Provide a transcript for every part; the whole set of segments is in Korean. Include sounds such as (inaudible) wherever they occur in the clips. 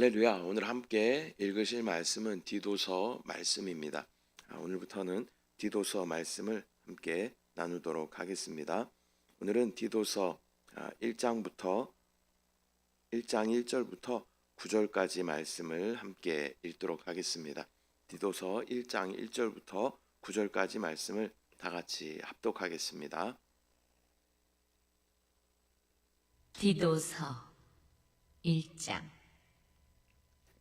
할렐루야. 오늘 함께 읽으실 말씀은 디도서 말씀입니다. 아, 오늘부터는 디도서 말씀을 함께 나누도록 하겠습니다. 오늘은 디도서 아, 1장부터 1장 1절부터 9절까지 말씀을 함께 읽도록 하겠습니다. 디도서 1장 1절부터 9절까지 말씀을 다 같이 합독하겠습니다. 디도서 1장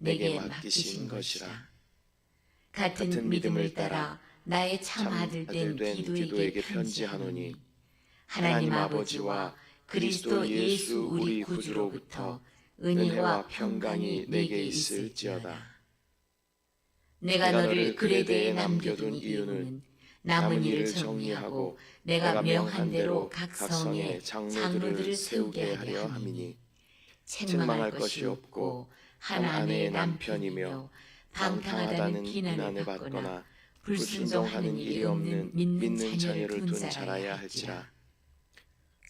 내게 맡기신 것이라. 같은 믿음을 따라 나의 참 아들 된 기도에게 편지하노니. 하나님 아버지와 그리스도 예수 우리 구주로부터 은혜와 평강이 내게 있을지어다. 내가 너를 그레데에 남겨둔 이유는 남은 일을 정리하고 내가 명한 대로 각 성에 장로들을 세우게 하려 함이니 책망할 것이 없고 한 아내의 남편이며 방탕하다는 비난을 받거나 불순종하는 일이 없는 믿는 자녀를 둔 자라야 할지라.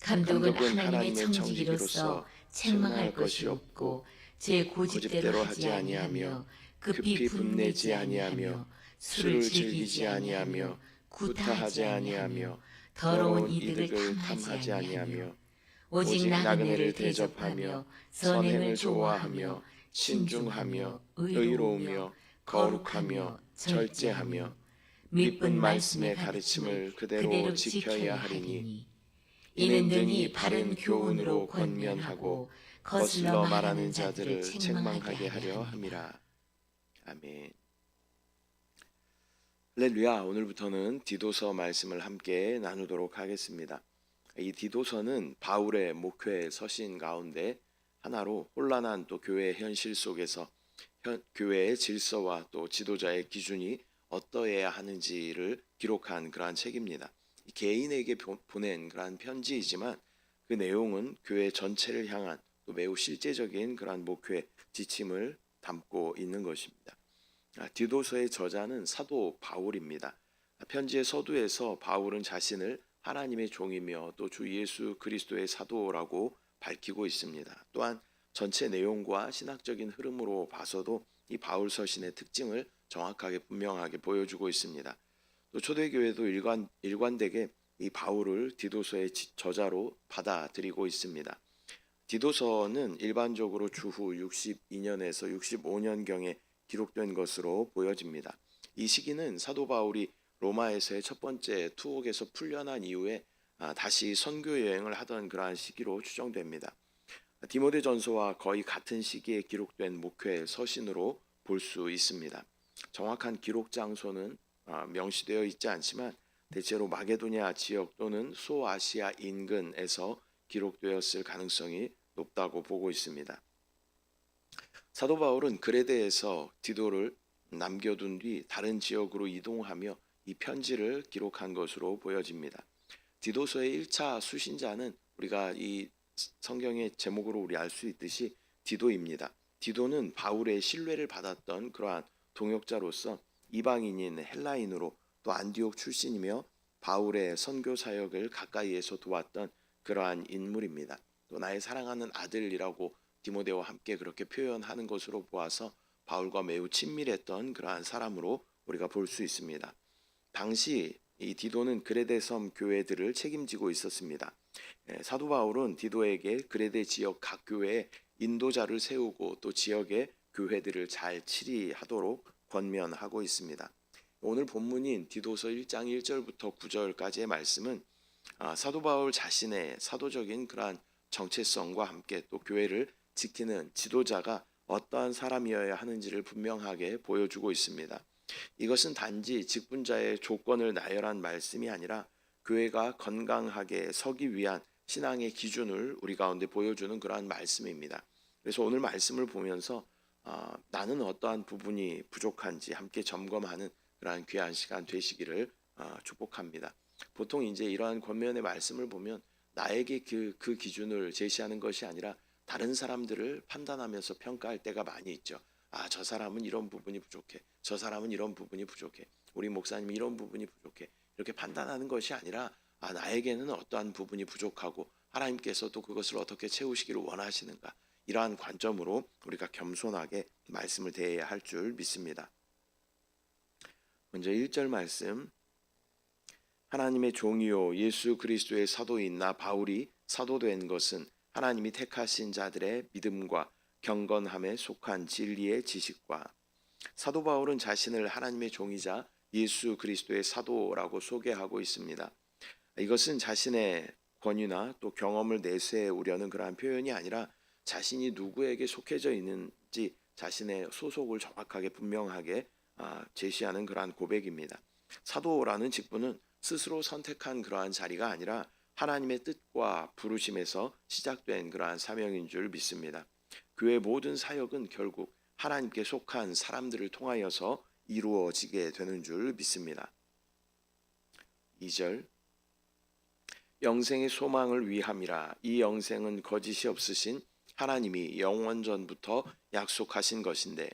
감독은 하나님의 청지기로서 책망할 것이 없고 제 고집대로 하지 아니하며 급히 분내지 아니하며 술을 즐기지 아니하며 구타하지 아니하며 더러운 이득을 탐하지 아니하며 오직 나그네를 대접하며 선행을 좋아하며 신중하며 의로우며 거룩하며 절제하며 믿은 말씀의 가르침을 그대로 지켜야 하리니 이는 능히 바른 교훈으로 권면하고 거슬러 말하는 자들을 책망하게 하려 함이라. 아멘. 할렐루야. 오늘부터는 디도서 말씀을 함께 나누도록 하겠습니다. 이 디도서는 바울의 목회 서신 가운데 하나로 혼란한 또 교회 현실 속에서 현, 교회의 질서와 또 지도자의 기준이 어떠해야 하는지를 기록한 그러한 책입니다. 이 개인에게 보- 보낸 그러한 편지이지만 그 내용은 교회 전체를 향한 또 매우 실제적인 그러한 목회 지침을 담고 있는 것입니다. 아, 디도서의 저자는 사도 바울입니다. 아, 편지의 서두에서 바울은 자신을 하나님의 종이며 또 주 예수 그리스도의 사도라고 밝히고 있습니다. 또한 전체 내용과 신학적인 흐름으로 봐서도 이 바울 서신의 특징을 정확하게 분명하게 보여주고 있습니다. 또 초대교회도 일관 일관되게 이 바울을 디도서의 지- 저자로 받아들이고 있습니다. 디도서는 일반적으로 주후 62년에서 65년경에 기록된 것으로 보여집니다. 이 시기는 사도 바울이 로마에서의 첫 번째 투옥에서 풀려난 이후에 아, 다시 선교 여행을 하던 그러한 시기로 추정됩니다. 디모데 전서와 거의 같은 시기에 기록된 목회 서신으로 볼 수 있습니다. 정확한 기록 장소는 아, 명시되어 있지 않지만 대체로 마게도니아 지역 또는 소아시아 인근에서 기록되었을 가능성이 높다고 보고 있습니다. 사도 바울은 그레데에서 디도를 남겨둔 뒤 다른 지역으로 이동하며 이 편지를 기록한 것으로 보여집니다. 디도서의 1차 수신자는 우리가 이 성경의 제목으로 우리 알 수 있듯이 디도입니다. 디도는 바울의 신뢰를 받았던 그러한 동역자로서 이방인인 헬라인으로 또 안디옥 출신이며 바울의 선교 사역을 가까이에서 도왔던 그러한 인물입니다. 또 나의 사랑하는 아들이라고 디모데와 함께 그렇게 표현하는 것으로 보아서 바울과 매우 친밀했던 그러한 사람으로 우리가 볼 수 있습니다. 당시 이 디도는 그레데 섬 교회들을 책임지고 있었습니다. 예, 사도 바울은 디도에게 그레데 지역 각 교회에 인도자를 세우고 또 지역의 교회들을 잘 치리하도록 권면하고 있습니다. 오늘 본문인 디도서 1장 1절부터 9절까지의 말씀은 아, 사도 바울 자신의 사도적인 그러한 정체성과 함께 또 교회를 지키는 지도자가 어떠한 사람이어야 하는지를 분명하게 보여주고 있습니다. 이것은 단지 직분자의 조건을 나열한 말씀이 아니라 교회가 건강하게 서기 위한 신앙의 기준을 우리 가운데 보여주는 그러한 말씀입니다. 그래서 오늘 말씀을 보면서 어, 나는 어떠한 부분이 부족한지 함께 점검하는 그러한 귀한 시간 되시기를 어, 축복합니다. 보통 이제 이러한 권면의 말씀을 보면 나에게 그, 그 기준을 제시하는 것이 아니라 다른 사람들을 판단하면서 평가할 때가 많이 있죠. 아, 저 사람은 이런 부분이 부족해. 저 사람은 이런 부분이 부족해. 우리 목사님이 이런 부분이 부족해. 이렇게 판단하는 것이 아니라 아, 나에게는 어떠한 부분이 부족하고 하나님께서도 그것을 어떻게 채우시기를 원하시는가. 이러한 관점으로 우리가 겸손하게 말씀을 대해야 할 줄 믿습니다. 먼저 1절 말씀 하나님의 종이요 예수 그리스도의 사도인 나 바울이 사도된 것은 하나님이 택하신 자들의 믿음과 경건함에 속한 진리의 지식과 사도 바울은 자신을 하나님의 종이자 예수 그리스도의 사도라고 소개하고 있습니다. 이것은 자신의 권위나 또 경험을 내세우려는 그러한 표현이 아니라 자신이 누구에게 속해져 있는지 자신의 소속을 정확하게 분명하게 아, 제시하는 그러한 고백입니다. 사도라는 직분은 스스로 선택한 그러한 자리가 아니라 하나님의 뜻과 부르심에서 시작된 그러한 사명인 줄 믿습니다. 교회 모든 사역은 결국 하나님께 속한 사람들을 통하여서 이루어지게 되는 줄 믿습니다. 2절 영생의 소망을 위함이라 이 영생은 거짓이 없으신 하나님이 영원 전부터 약속하신 것인데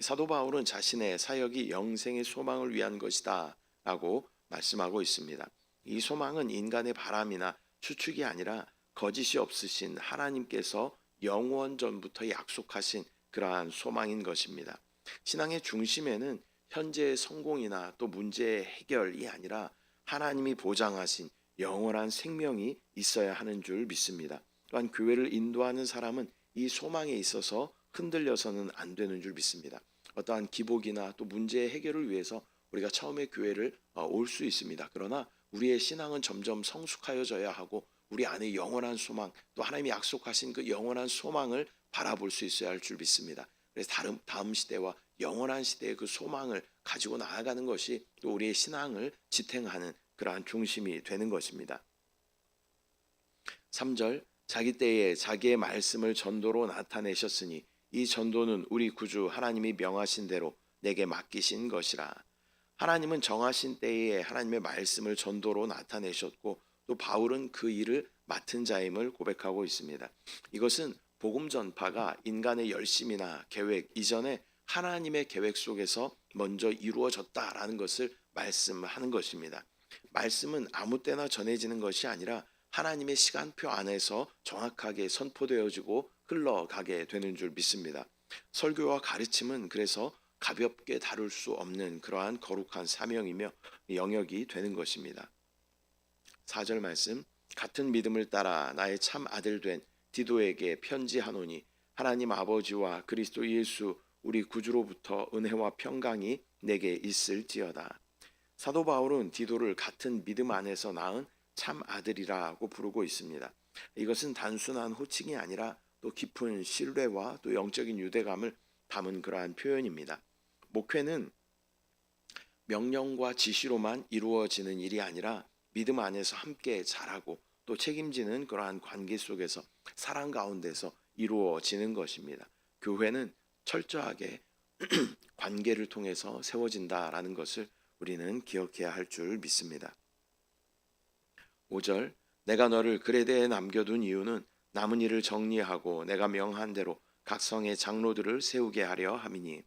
사도 바울은 자신의 사역이 영생의 소망을 위한 것이다 라고 말씀하고 있습니다. 이 소망은 인간의 바람이나 추측이 아니라 거짓이 없으신 하나님께서 영원 전부터 약속하신 그러한 소망인 것입니다. 신앙의 중심에는 현재의 성공이나 또 문제의 해결이 아니라 하나님이 보장하신 영원한 생명이 있어야 하는 줄 믿습니다. 또한 교회를 인도하는 사람은 이 소망에 있어서 흔들려서는 안 되는 줄 믿습니다. 어떠한 기복이나 또 문제의 해결을 위해서 우리가 처음에 교회를 올 수 있습니다. 그러나 우리의 신앙은 점점 성숙하여져야 하고 우리 안에 영원한 소망 또 하나님이 약속하신 그 영원한 소망을 바라볼 수 있어야 할 줄 믿습니다. 그래서 다음 다음 시대와 영원한 시대의 그 소망을 가지고 나아가는 것이 또 우리의 신앙을 지탱하는 그러한 중심이 되는 것입니다. 3절 자기 때에 자기의 말씀을 전도로 나타내셨으니 이 전도는 우리 구주 하나님이 명하신 대로 내게 맡기신 것이라. 하나님은 정하신 때에 하나님의 말씀을 전도로 나타내셨고 또 바울은 그 일을 맡은 자임을 고백하고 있습니다. 이것은 복음 전파가 인간의 열심이나 계획 이전에 하나님의 계획 속에서 먼저 이루어졌다라는 것을 말씀하는 것입니다. 말씀은 아무 때나 전해지는 것이 아니라 하나님의 시간표 안에서 정확하게 선포되어지고 흘러가게 되는 줄 믿습니다. 설교와 가르침은 그래서 가볍게 다룰 수 없는 그러한 거룩한 사명이며 영역이 되는 것입니다. 4절 말씀 같은 믿음을 따라 나의 참 아들 된 디도에게 편지하노니 하나님 아버지와 그리스도 예수 우리 구주로부터 은혜와 평강이 내게 있을지어다. 사도 바울은 디도를 같은 믿음 안에서 낳은 참 아들이라고 부르고 있습니다. 이것은 단순한 호칭이 아니라 또 깊은 신뢰와 또 영적인 유대감을 담은 그러한 표현입니다. 목회는 명령과 지시로만 이루어지는 일이 아니라 믿음 안에서 함께 자라고 또 책임지는 그러한 관계 속에서 사랑 가운데서 이루어지는 것입니다. 교회는 철저하게 (clears throat) 관계를 통해서 세워진다라는 것을 우리는 기억해야 할 줄 믿습니다. 5절 내가 너를 그레데에 남겨둔 이유는 남은 일을 정리하고 내가 명한 대로 각 성의 장로들을 세우게 하려 함이니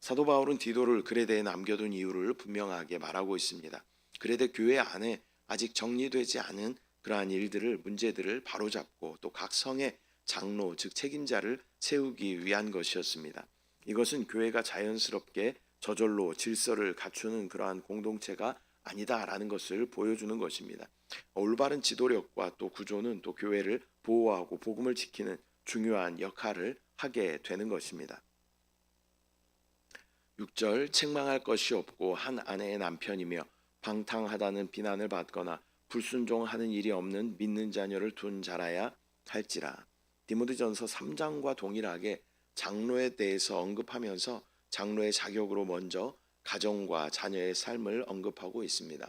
사도 바울은 디도를 그레데에 남겨둔 이유를 분명하게 말하고 있습니다. 그레데 교회 안에 아직 정리되지 않은 그러한 일들을 문제들을 바로잡고 또 각 성의 장로 즉 책임자를 세우기 위한 것이었습니다. 이것은 교회가 자연스럽게 저절로 질서를 갖추는 그러한 공동체가 아니다라는 것을 보여주는 것입니다. 올바른 지도력과 또 구조는 또 교회를 보호하고 복음을 지키는 중요한 역할을 하게 되는 것입니다. 6절 책망할 것이 없고 한 아내의 남편이며 방탕하다는 비난을 받거나 불순종하는 일이 없는 믿는 자녀를 둔 자라야 할지라. 디모데전서 3장과 동일하게 장로에 대해서 언급하면서 장로의 자격으로 먼저 가정과 자녀의 삶을 언급하고 있습니다.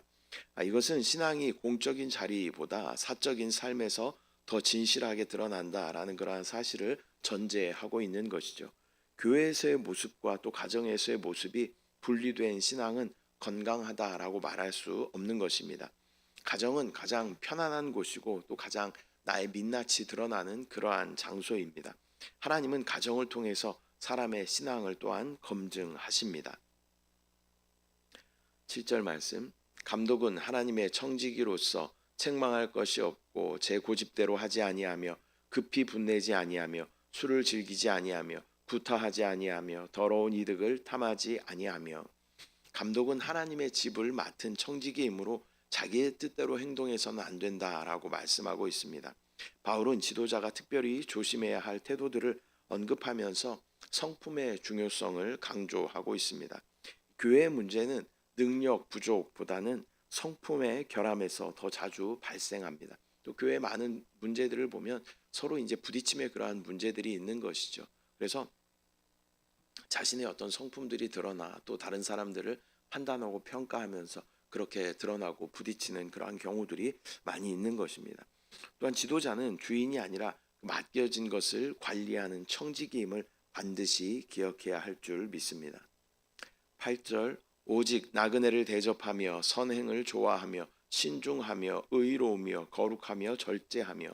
아, 이것은 신앙이 공적인 자리보다 사적인 삶에서 더 진실하게 드러난다라는 그러한 사실을 전제하고 있는 것이죠. 교회에서의 모습과 또 가정에서의 모습이 분리된 신앙은 건강하다라고 말할 수 없는 것입니다. 가정은 가장 편안한 곳이고 또 가장 나의 민낯이 드러나는 그러한 장소입니다. 하나님은 가정을 통해서 사람의 신앙을 또한 검증하십니다. 7절 말씀 감독은 하나님의 청지기로서 책망할 것이 없고 제 고집대로 하지 아니하며 급히 분내지 아니하며 술을 즐기지 아니하며 구타하지 아니하며 더러운 이득을 탐하지 아니하며 감독은 하나님의 집을 맡은 청지기이므로 자기의 뜻대로 행동해서는 안 된다라고 말씀하고 있습니다. 바울은 지도자가 특별히 조심해야 할 태도들을 언급하면서 성품의 중요성을 강조하고 있습니다. 교회의 문제는 능력 부족보다는 성품의 결함에서 더 자주 발생합니다. 또 교회 많은 문제들을 보면 서로 이제 부딪힘의 그러한 문제들이 있는 것이죠. 그래서 자신의 어떤 성품들이 드러나 또 다른 사람들을 판단하고 평가하면서 그렇게 드러나고 부딪히는 그러한 경우들이 많이 있는 것입니다. 또한 지도자는 주인이 아니라 맡겨진 것을 관리하는 청지기임을 반드시 기억해야 할 줄 믿습니다. 8절 오직 나그네를 대접하며 선행을 좋아하며 신중하며 의로우며 거룩하며 절제하며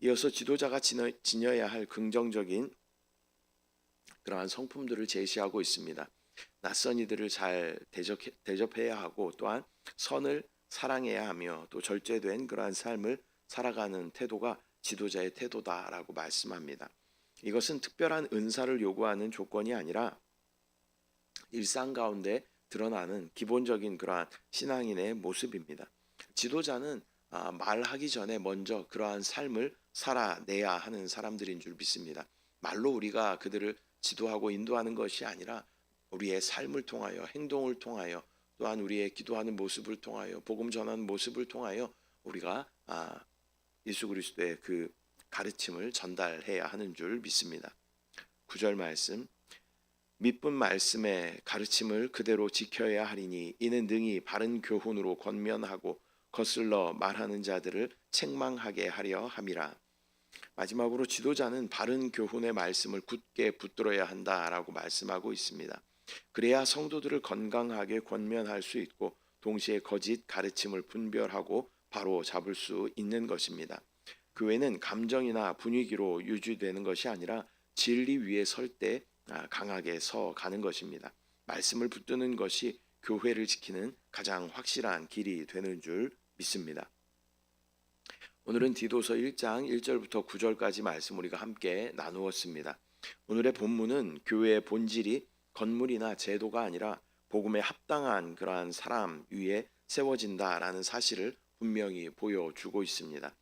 이어서 지도자가 지녀, 지녀야 할 긍정적인 그러한 성품들을 제시하고 있습니다. 낯선 이들을 잘 대접, 대접해야 하고 또한 선을 사랑해야 하며 또 절제된 그러한 삶을 살아가는 태도가 지도자의 태도다라고 말씀합니다. 이것은 특별한 은사를 요구하는 조건이 아니라 일상 가운데 드러나는 기본적인 그러한 신앙인의 모습입니다. 지도자는 아, 말하기 전에 먼저 그러한 삶을 살아내야 하는 사람들인 줄 믿습니다. 말로 우리가 그들을 지도하고 인도하는 것이 아니라 우리의 삶을 통하여 행동을 통하여 또한 우리의 기도하는 모습을 통하여 복음 전하는 모습을 통하여 우리가 아, 예수 그리스도의 그 가르침을 전달해야 하는 줄 믿습니다. 9절 말씀 믿분 말씀의 가르침을 그대로 지켜야 하리니 이는 능히 바른 교훈으로 권면하고 거슬러 말하는 자들을 책망하게 하려 함이라. 마지막으로 지도자는 바른 교훈의 말씀을 굳게 붙들어야 한다라고 말씀하고 있습니다. 그래야 성도들을 건강하게 권면할 수 있고 동시에 거짓 가르침을 분별하고 바로 잡을 수 있는 것입니다. 교회는 감정이나 분위기로 유지되는 것이 아니라 진리 위에 설때 아, 강하게 서 가는 것입니다. 말씀을 붙드는 것이 교회를 지키는 가장 확실한 길이 되는 줄 믿습니다. 오늘은 디도서 1장 1절부터 9절까지 말씀 우리가 함께 나누었습니다. 오늘의 본문은 교회의 본질이 건물이나 제도가 아니라 복음에 합당한 그러한 사람 위에 세워진다라는 사실을 분명히 보여주고 있습니다.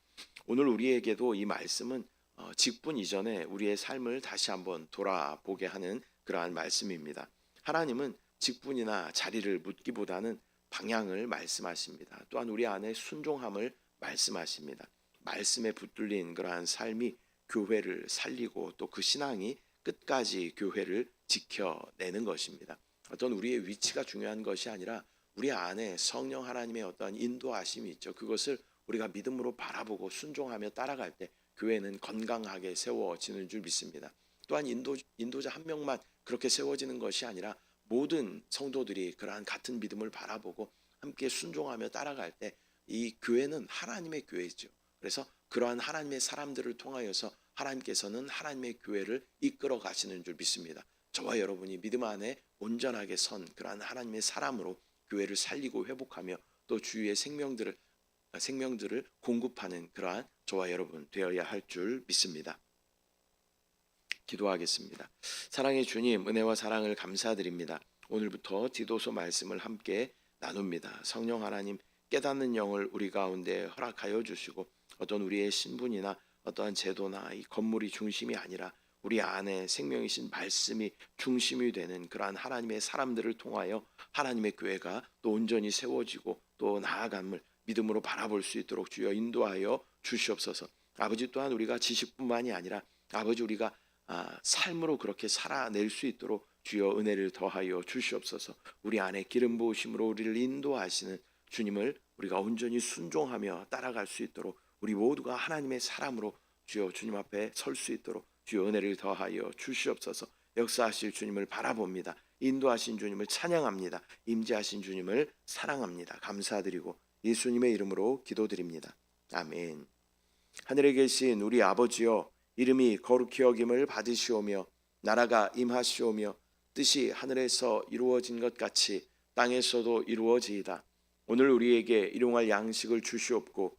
오늘 우리에게도 이 말씀은 어, 직분 이전에 우리의 삶을 다시 한번 돌아보게 하는 그러한 말씀입니다. 하나님은 직분이나 자리를 묻기보다는 방향을 말씀하십니다. 또한 우리 안에 순종함을 말씀하십니다. 말씀에 붙들린 그러한 삶이 교회를 살리고 또 그 신앙이 끝까지 교회를 지켜내는 것입니다. 어떤 우리의 위치가 중요한 것이 아니라 우리 안에 성령 하나님의 어떤 인도하심이 있죠. 그것을 우리가 믿음으로 바라보고 순종하며 따라갈 때 교회는 건강하게 세워지는 줄 믿습니다. 또한 인도 인도자 한 명만 그렇게 세워지는 것이 아니라 모든 성도들이 그러한 같은 믿음을 바라보고 함께 순종하며 따라갈 때 이 교회는 하나님의 교회죠. 그래서 그러한 하나님의 사람들을 통하여서 하나님께서는 하나님의 교회를 이끌어 가시는 줄 믿습니다. 저와 여러분이 믿음 안에 온전하게 선 그러한 하나님의 사람으로 교회를 살리고 회복하며 또 주위의 생명들을 생명들을 공급하는 그러한 저와 여러분 되어야 할 줄 믿습니다. 기도하겠습니다. 사랑의 주님, 은혜와 사랑을 감사드립니다. 오늘부터 디도서 말씀을 함께 나눕니다. 성령 하나님 깨닫는 영을 우리 가운데 허락하여 주시고 어떤 우리의 신분이나 어떠한 제도나 이 건물이 중심이 아니라 우리 안에 생명이신 말씀이 중심이 되는 그러한 하나님의 사람들을 통하여 하나님의 교회가 또 온전히 세워지고 또 나아감을 믿음으로 바라볼 수 있도록 주여 인도하여 주시옵소서. 아버지 또한 우리가 지식뿐만이 아니라 아버지 우리가 아, 삶으로 그렇게 살아낼 수 있도록 주여 은혜를 더하여 주시옵소서. 우리 안에 기름 부으심으로 우리를 인도하시는 주님을 우리가 온전히 순종하며 따라갈 수 있도록 우리 모두가 하나님의 사람으로 주여 주님 앞에 설 수 있도록 주여 은혜를 더하여 주시옵소서. 역사하실 주님을 바라봅니다. 인도하신 주님을 찬양합니다. 임재하신 주님을 사랑합니다. 감사드리고 예수님의 이름으로 기도드립니다. 아멘. 하늘에 계신 우리 아버지여 이름이 거룩히 여김을 받으시오며 나라가 임하시오며 뜻이 하늘에서 이루어진 것 같이 땅에서도 이루어지이다. 오늘 우리에게 일용할 양식을 주시옵고